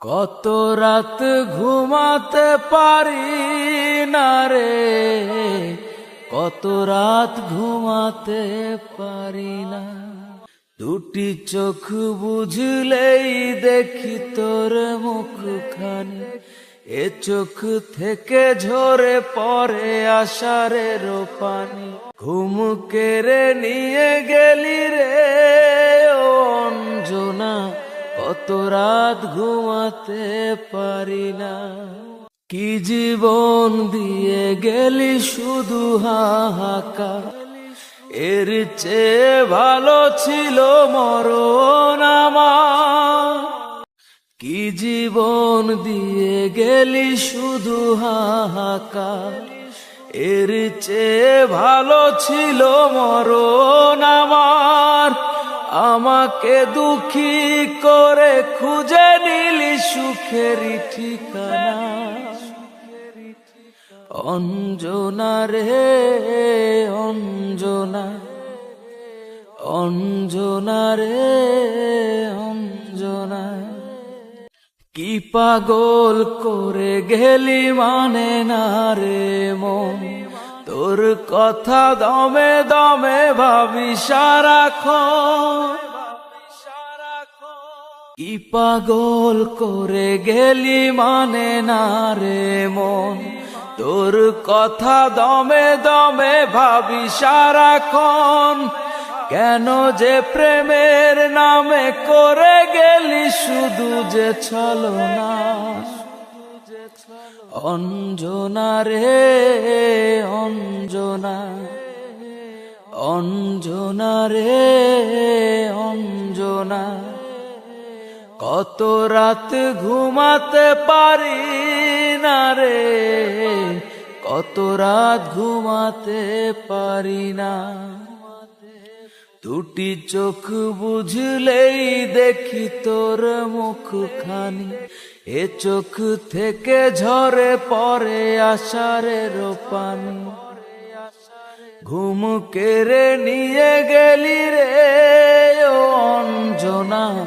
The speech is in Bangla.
কত রাত ঘুমাতে পারি না রে? কত রাত ঘুমাতে পারি না? দুটি চোখ বুঝলেই দেখি তোর মুখখানি। এ চোখ থেকে ঝরে পরে আষাঢ়ের পানি। ঘুম কেড়ে নিয়ে গেলি কত রাত ঘুমাতে পারি না। কি জীবন দিয়ে গেলি শুধু হাহাকার। এর চেয়ে ভালো ছিল মরণ কি জীবন দিয়ে গেলি শুধু হাহাকার। এর চেয়ে ভালো ছিল মরণ আমার। আমাকে দুঃখী করে খুঁজে নিলি সুখের ঠিকানা। অঞ্জনা রে, অঞ্জনা অঞ্জনা রে, অঞ্জনা। কি পাগল করে গেলি মানে না রে মন? তোর কথা দমে দমে ভাবি সারাক্ষণ। কি পাগল করে গেলি মানে না রে মন? তোর কথা দমে দমে ভাবি সারাক্ষণ। কেন যে প্রেমের নামে করে গেলি শুধু যে ছলো না অঞ্জনা রে, অঞ্জনা। অঞ্জনা রে, অঞ্জনা। কত রাত ঘুমাতে পারি না রে? কত রাত ঘুমাতে পারি না? দুটি চোখ বুঝলেই দেখি তোর মুখখানি। এ চোখ থেকে ঝরে পরে আষাঢ়ের পানি। ঘুম কেড়ে নিয়ে গেলি রে অঞ্জনা।